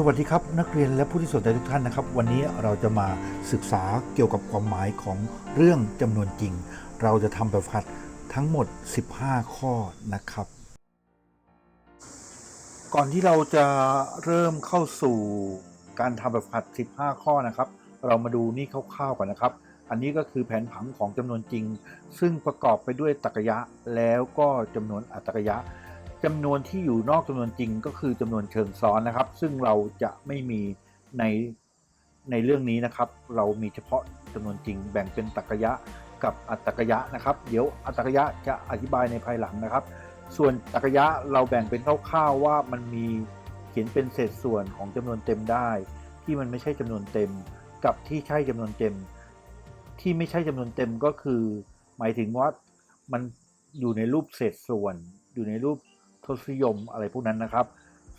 สวัสดีครับ นักเรียนและผู้ที่สนใจทุกท่านนะครับ วันนี้เราจะมาศึกษาเกี่ยวกับความหมายของเรื่องจำนวนจริง เราจะทำแบบฝึกหัดทั้งหมด 15 ข้อนะครับ ก่อนที่เราจะเริ่มเข้าสู่การทำแบบฝึกหัด 15 ข้อนะครับ เรามาดูนี่คร่าวๆก่อนนะครับ อันนี้ก็คือแผนผังของจำนวนจริง ซึ่งประกอบไปด้วยตรรกะยะแล้วก็จำนวนอัตรกะยะ จำนวนที่อยู่นอกจำนวนจริงก็คือจำนวนเชิงซ้อนนะครับ ซึ่งเราจะไม่มีในในเรื่องนี้นะครับ เรามีเฉพาะจำนวนจริง แบ่งเป็นตรรกะยะกับอัตรกะยะนะครับ เดี๋ยวอัตรกะยะจะอธิบายในภายหลังนะครับ ส่วนตรรกยะเราแบ่งเป็นคร่าวๆว่ามันมีเขียนเป็นเศษส่วนของจำนวนเต็มได้ ที่มันไม่ใช่จำนวนเต็ม กับที่ใช่จำนวนเต็ม ที่ไม่ใช่จำนวนเต็มก็คือ หมายถึงว่ามันอยู่ในรูปเศษส่วน อยู่ในรูป ทศนิยมอะไรพวกนั้นนะครับ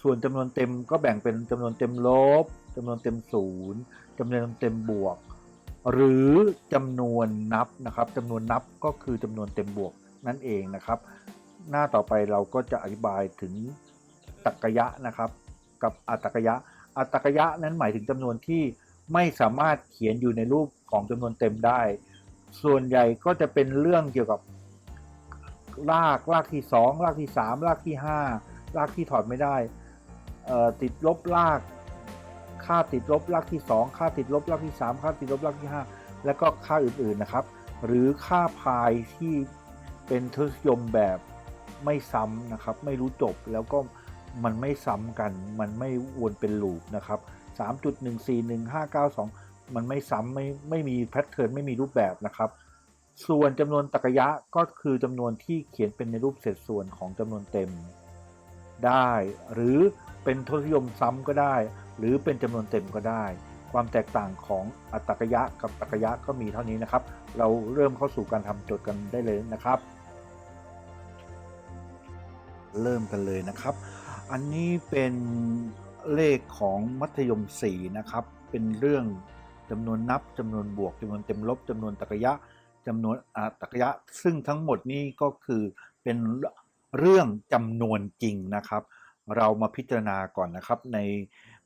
ส่วนจำนวนเต็มก็แบ่งเป็นจำนวนเต็มลบจำนวนเต็มศูนย์จำนวนเต็มบวก หรือจำนวนนับนะครับจำนวนนับก็คือจำนวนเต็มบวกนั่นเองนะครับ หน้าต่อไปเราก็จะอธิบายถึงตรรกะยะนะครับกับอัตรกะยะ อัตรกะยะนั้นหมายถึงจำนวนที่ไม่สามารถเขียนอยู่ในรูปของจำนวนเต็มได้ ส่วนใหญ่ก็จะเป็นเรื่องเกี่ยวกับ รากรากที่สองรากที่สามรากที่ห้ารากที่ถอดไม่ได้ติดลบราก ค่าติดลบรากที่สองค่าติดลบรากที่สามค่าติดลบรากที่ห้าแล้วก็ค่าอื่นๆนะครับ หรือค่าพายที่เป็นทศยมแบบไม่ซ้ำนะครับ ไม่รู้จบแล้วก็มันไม่ซ้ำกัน มันไม่วนเป็นลูปนะครับ3.1411592 มันไม่ซ้ำไม่ไม่มีแพทเทิร์นไม่มีรูปแบบนะครับ ส่วนจำนวนตรรกะยะก็คือจำนวนที่เขียนเป็นในรูปเศษส่วนของจำนวนเต็ม ได้ หรือเป็นทศนิยมซ้ำก็ได้ หรือเป็นจำนวนเต็มก็ได้ ความแตกต่างของอัตตรกะยะกับตรรกะยะก็มีเท่านี้นะครับ เราเริ่มเข้าสู่การทำโจทย์กันได้เลยนะครับ เริ่มกันเลยนะครับ อันนี้เป็นเลขของมัธยม4นะครับ เป็นเรื่องจำนวนนับจำนวนบวกจำนวนเต็มลบจำนวนตรรกะยะ จำนวนอัตรกยะ ซึ่งทั้งหมดนี้ก็คือเป็นเรื่องจำนวนจริงนะครับ เรามาพิจารณาก่อนนะครับ ใน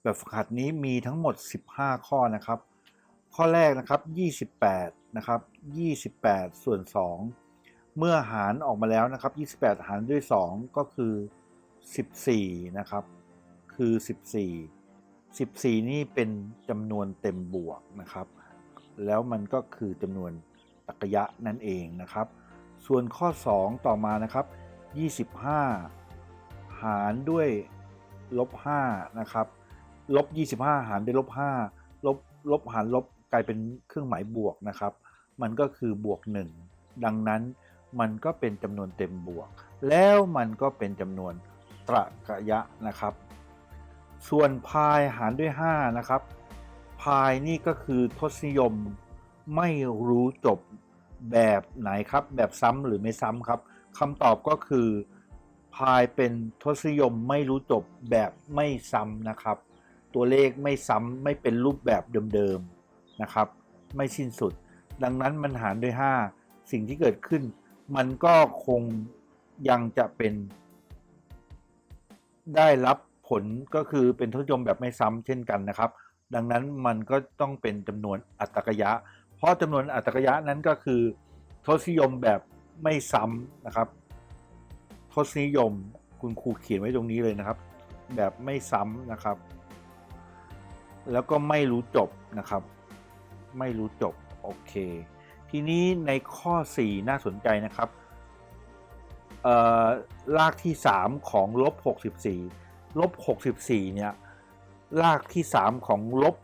แบบฝึกหัดนี้มีทั้งหมด 15 ข้อนะครับ ข้อแรกนะครับ 28 นะครับ 28 ส่วน 2 เมื่อหารออกมาแล้วนะครับ 28 หารด้วย 2 ก็คือ 14 นะครับ คือ 14 14 นี่เป็นจำนวนเต็มบวกนะครับ แล้วมันก็คือจำนวน ตรรกยะนั่นเองนะครับ ส่วนข้อ 2 ต่อมานะครับ 25 หารด้วยลบ5นะครับลบ25 หารด้วยลบ5ลบลบหารลบกลายเป็นเครื่องหมายบวกนะครับ มันก็คือบวก 1 ดังนั้นมันก็เป็นจำนวนเต็มบวก แล้วมันก็เป็นจำนวนตรกะยะนะครับ ส่วนพายหารด้วย5นะครับพายนี่ก็คือทศนิยม ไม่รู้จบแบบไหนครับ แบบซ้ำหรือไม่ซ้ำครับคำตอบก็คือพายเป็นทศนิยมไม่รู้จบแบบไม่ซ้ำนะครับ ตัวเลขไม่ซ้ำไม่เป็นรูปแบบเดิมๆนะครับ ไม่สิ้นสุด ดังนั้นมันหารด้วย 5 สิ่งที่เกิดขึ้น มันก็คงยังจะเป็น ได้รับผลก็คือเป็นทศนิยมแบบไม่ซ้ำเช่นกันนะครับ ดังนั้นมันก็ต้องเป็นจำนวนอัตตรกะยะ ราะจำนวนอัตรกะยะนั้นก็คือทศนิยมแบบไม่ซ้ำนะครับ ทศนิยมคุณครูเขียนไว้ตรงนี้เลยนะครับ แบบไม่ซ้ำนะครับ แล้วก็ไม่รู้จบนะครับ ไม่รู้จบโอเค ทีนี้ในข้อ 4 น่าสนใจนะครับเอ่อรากที่ 3 ของลบ64ลบ64เนี่ยรากที่ 3 ของลบ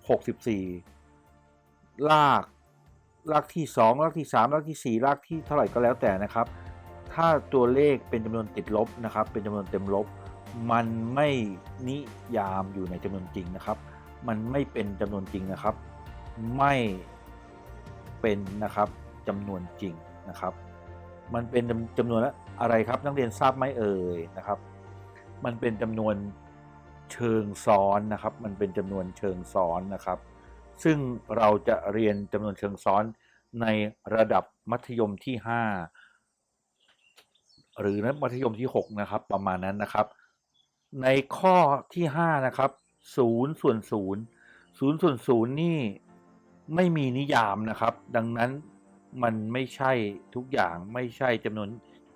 64ราก รากที่ 2 รากที่ 3 รากที่ 4 รากที่เท่าไหร่ก็แล้วแต่นะครับ ถ้าตัวเลขเป็นจำนวนติดลบนะครับ เป็นจำนวนเต็มลบ มันไม่นิยามอยู่ในจำนวนจริงนะครับ มันไม่เป็นจำนวนจริงนะครับ ไม่เป็นนะครับจำนวนจริงนะครับ มันเป็นจำจำนวนอะไรครับนักเรียนทราบไหมเอ่ยนะครับ มันเป็นจำนวนเชิงซ้อนนะครับ มันเป็นจำนวนเชิงซ้อนนะครับ ซึ่งเราจะเรียนจำนวนเชิงซ้อนในระดับมัธยมที่ 5 หรือมัธยมที่ 6 นะครับ ประมาณนั้นนะครับ ในข้อที่ 5 นะครับศูนย์ส่วนศูนย์ศูนย์ส่วนศูนย์นี่ไม่มีนิยามนะครับ ดังนั้นมันไม่ใช่ทุกอย่างไม่ใช่จำนวน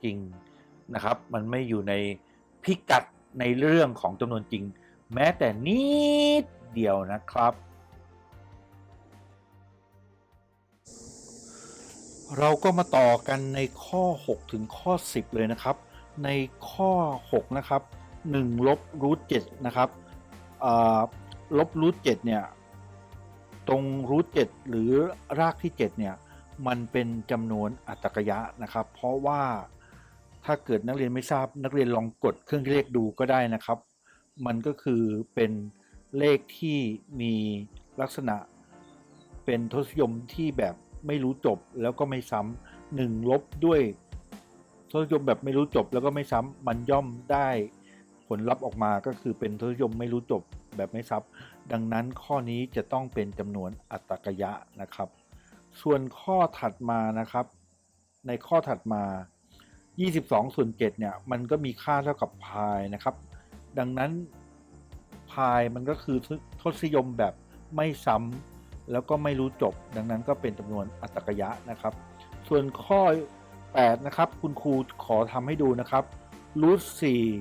จริงนะครับ มันไม่อยู่ในพิกัดในเรื่องของจำนวนจริง แม้แต่นิดเดียวนะครับ เราก็มาต่อกันในข้อ 6 ถึงข้อ 10 เลยนะครับ ในข้อ 6 นะครับ1ลบรูท7นะครับลบรูท7เนี่ยตรงรูท7หรือรากที่ 7 เนี่ย มันเป็นจำนวนอัตรกยะนะครับ เพราะว่าถ้าเกิดนักเรียนไม่ทราบนักเรียนลองกดเครื่องเลขดูก็ได้นะครับ มันก็คือเป็นเลขที่มีลักษณะเป็นทศนิยมที่แบบ ไม่รู้จบแล้วก็ไม่ซ้ำหนึ่งลบด้วยทศนิยมแบบไม่รู้จบแล้วก็ไม่ซ้ำมันย่อมได้ผลลัพธ์ออกมาก็คือเป็นทศนิยมไม่รู้จบแบบไม่ซ้ำดังนั้นข้อนี้จะต้องเป็นจำนวนอัตกยะนะครับ ส่วนข้อถัดมานะครับ ในข้อถัดมา 22ส่วน7เนี่ยมันก็มีค่าเท่ากับพายนะครับ ดังนั้นพายมันก็คือทศนิยมแบบไม่ซ้ำ แล้วก็ไม่รู้จบ ดังนั้นก็เป็นจำนวนอัตกยะนะครับ ส่วนข้อ 8 นะครับ คุณครูขอทำให้ดูนะครับรูท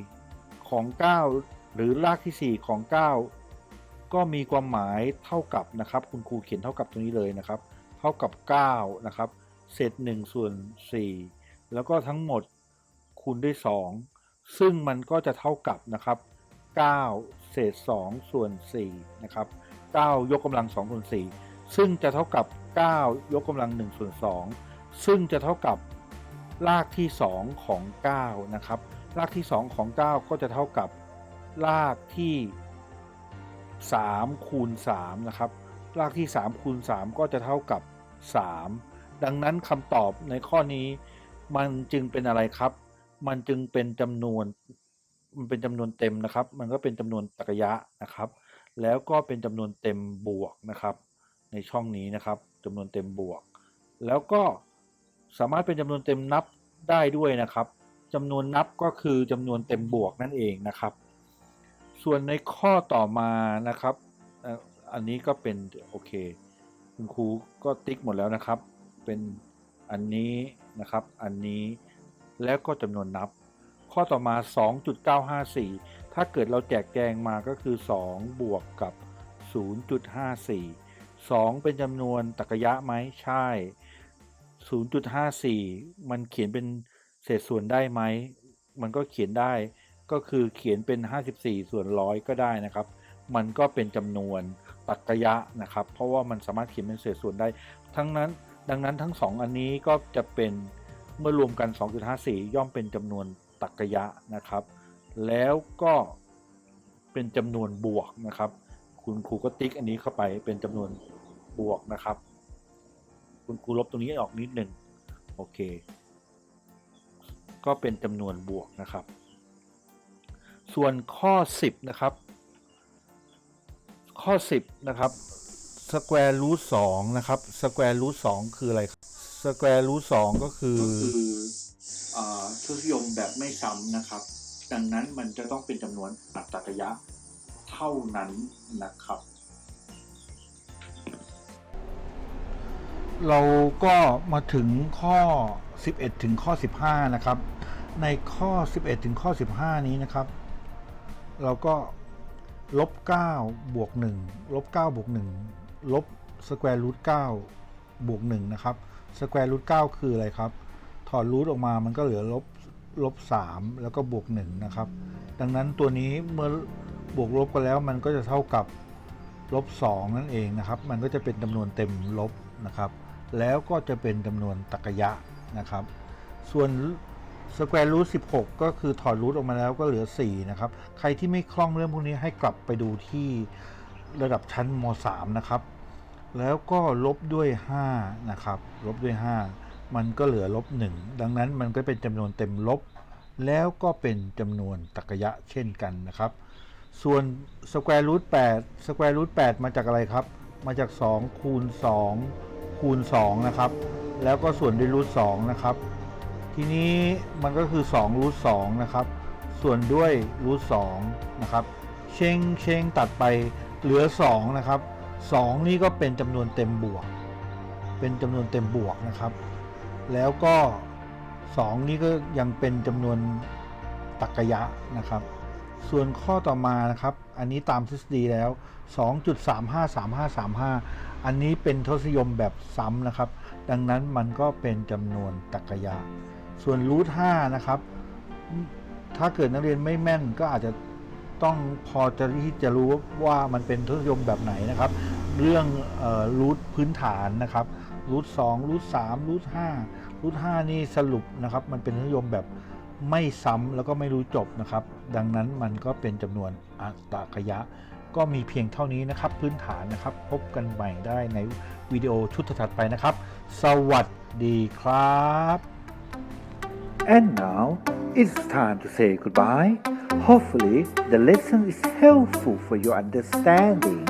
4ของ 9 หรือรากที่ 4 ของ 9 ก็มีความหมายเท่ากับนะครับ คุณครูเขียนเท่ากับตรงนี้เลยนะครับ เท่ากับ9นะครับเศษ1ส่วน 4 แล้วก็ทั้งหมดคูณด้วย 2 ซึ่งมันก็จะเท่ากับนะครับ9เศษ2ส่วน4นะครับ 9 ยกกำลัง2ส่วน4ซึ่งจะเท่ากับ 9 ยกกำลัง1ส่วน2ซึ่งจะเท่ากับรากที่ 2 ของ 9 นะครับ รากที่ 2 ของ 9 ก็จะเท่ากับรากที่3คูณ3นะครับ รากที่3คูณ3ก็จะเท่ากับ 3 ดังนั้นคำตอบในข้อนี้ มันจึงเป็นอะไรครับ มันจึงเป็นจำนวน มันเป็นจำนวนเต็มนะครับ มันก็เป็นจำนวนตรรกยะนะครับ แล้วก็เป็นจำนวนเต็มบวกนะครับ ในช่องนี้นะครับจำนวนเต็มบวก แล้วก็สามารถเป็นจำนวนเต็มนับได้ด้วยนะครับจำนวนนับก็คือจำนวนเต็มบวกนั่นเองนะครับ ส่วนในข้อต่อมานะครับอันนี้ก็เป็นโอเค คุณครูก็ติ๊กหมดแล้วนะครับ เป็นอันนี้นะครับ อันนี้แล้วก็จำนวนนับ ข้อต่อมา 2.954 ถ้าเกิดเราแจกแจงมาก็คือ 2 บวกกับ 0.54 2 เป็นจำนวนตรรกยะไหมใช่ 0.54 มันเขียนเป็นเศษส่วนได้ไหม มันก็เขียนได้ ก็คือเขียนเป็น 54 ส่วนร้อยก็ได้นะครับ มันก็เป็นจำนวนตรรกยะนะครับ เพราะว่ามันสามารถเขียนเป็นเศษส่วนได้ ทั้งนั้น ดังนั้นทั้งสองอันนี้ก็จะเป็นเมื่อรวมกัน 2.54 ย่อมเป็นจำนวนตรรกยะนะครับ แล้วก็เป็นจำนวนบวกนะครับ คุณครูก็ติ๊กอันนี้เข้าไปเป็นจำนวนบวกนะครับ คุณครูลบตรงนี้ออกนิดหนึ่งโอเค ก็เป็นจำนวนบวกนะครับ ส่วนข้อ 10 นะครับ ข้อ 10 นะครับ square root 2นะครับ square root 2คืออะไรครับ square root 2ก็คือทศนิยมแบบไม่ซ้ำนะครับ ดังนั้นมันจะต้องเป็นจำนวนอัตตรกยะเท่านั้นนะครับ เราก็มาถึงข้อ 11 ถึงข้อ 15 นะครับ ในข้อ 11 ถึงข้อ 15 นี้นะครับ เราก็ลบ9บวก1ลบ9บวก1ลบสแควร์รูท9บวก1นะครับสแควร์รูท9คืออะไรครับ ถอดรูทออกมามันก็เหลือลบ ลบ 3 แล้วก็บวก1นะครับ ดังนั้นตัวนี้เมื่อบวกลบกันแล้วมันก็จะเท่ากับลบ 2 นั่นเองนะครับ มันก็จะเป็นจำนวนเต็มลบนะครับ แล้วก็จะเป็นจำนวนตรรกยะนะครับ ส่วนสแควร์รูท16ก็คือถอดรูทออกมาแล้วก็เหลือ 4 นะครับ ใครที่ไม่คล่องเรื่องพวกนี้ให้กลับไปดูที่ระดับชั้นม 3 นะครับ แล้วก็ลบด้วย 5 นะครับ ลบด้วย 5 มันก็เหลือลบ1ดังนั้นมันก็เป็นจำนวนเต็มลบ แล้วก็เป็นจำนวนตรรกยะเช่นกันนะครับ ส่วนสแควร์รูท8สแควร์รูท8มาจากอะไรครับ มาจาก 2 คูณ 2 คูณ 2 นะครับ แล้วก็ส่วนด้วยรูท2นะครับ ทีนี้มันก็คือ2รูท2นะครับ ส่วนด้วยรูท2นะครับเเชงเชงตัดไปเหลือ 2 นะครับ 2 นี่ก็เป็นจำนวนเต็มบวก เป็นจำนวนเต็มบวกนะครับ แล้วก็ 2 นี่ก็ยังเป็นจำนวนตรรกะนะครับ ส่วนข้อต่อมานะครับ อันนี้ตามทฤษฎีแล้ว 2.353535 อันนี้เป็นทศนิยมแบบซ้ำนะครับ ดังนั้นมันก็เป็นจำนวนตรรกะส่วนรูท5นะครับ ถ้าเกิดนักเรียนไม่แม่นก็อาจจะต้องพอจะที่จะรู้ว่ามันเป็นทศนิยมแบบไหนนะครับ เรื่องรูทพื้นฐานนะครับ รูท2รูท3รูท5รูท5นี่สรุปนะครับ มันเป็นนิยมแบบไม่ซ้ำแล้วก็ไม่รู้จบนะครับ ดังนั้นมันก็เป็นจำนวนอัตรกยะ ก็มีเพียงเท่านี้นะครับ พื้นฐานนะครับ พบกันใหม่ได้ในวิดีโอชุดถัดไปนะครับ สวัสดีครับ And now it's time to say goodbye. Hopefully, the lesson is helpful for your understanding.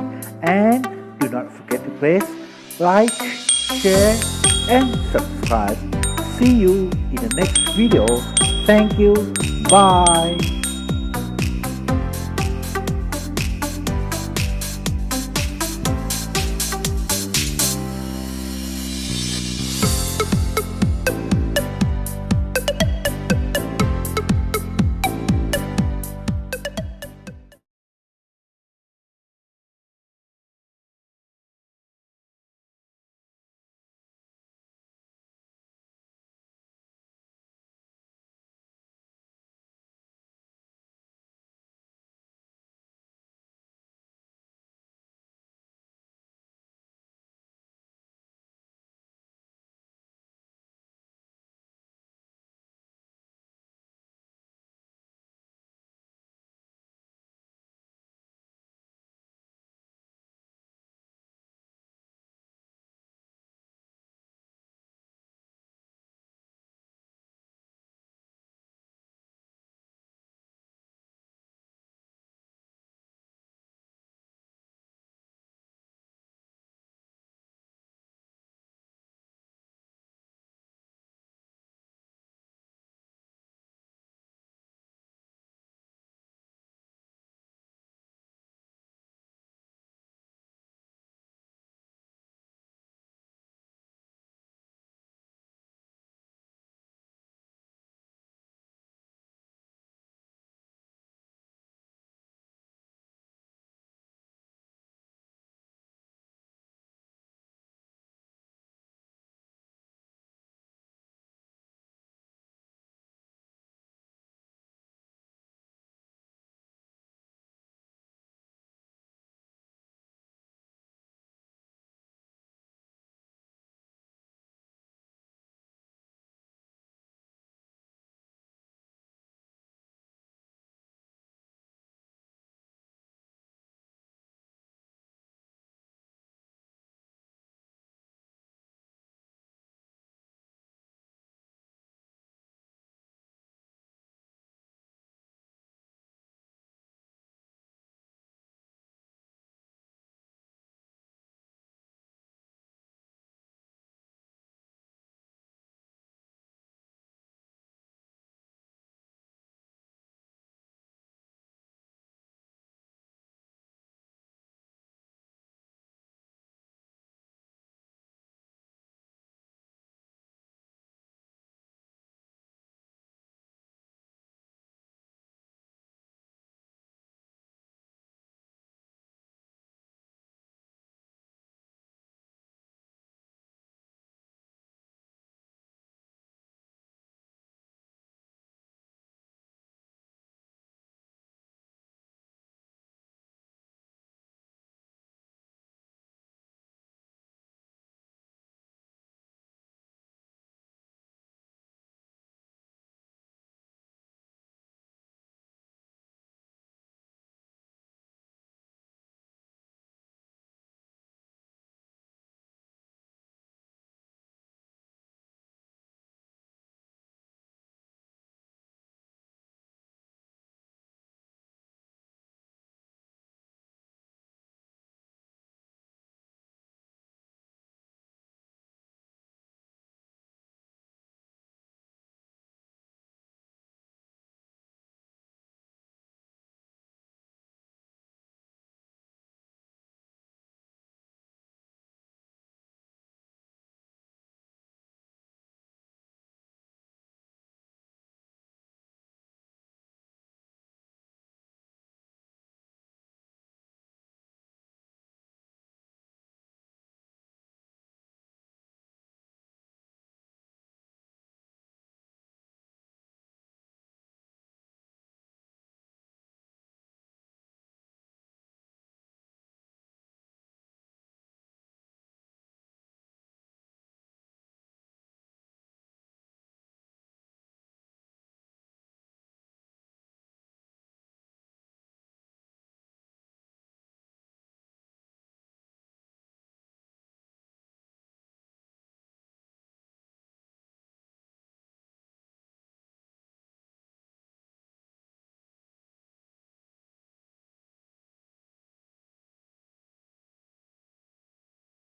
And do not forget to press like, share, and subscribe. See you in the next video. Thank you. Bye.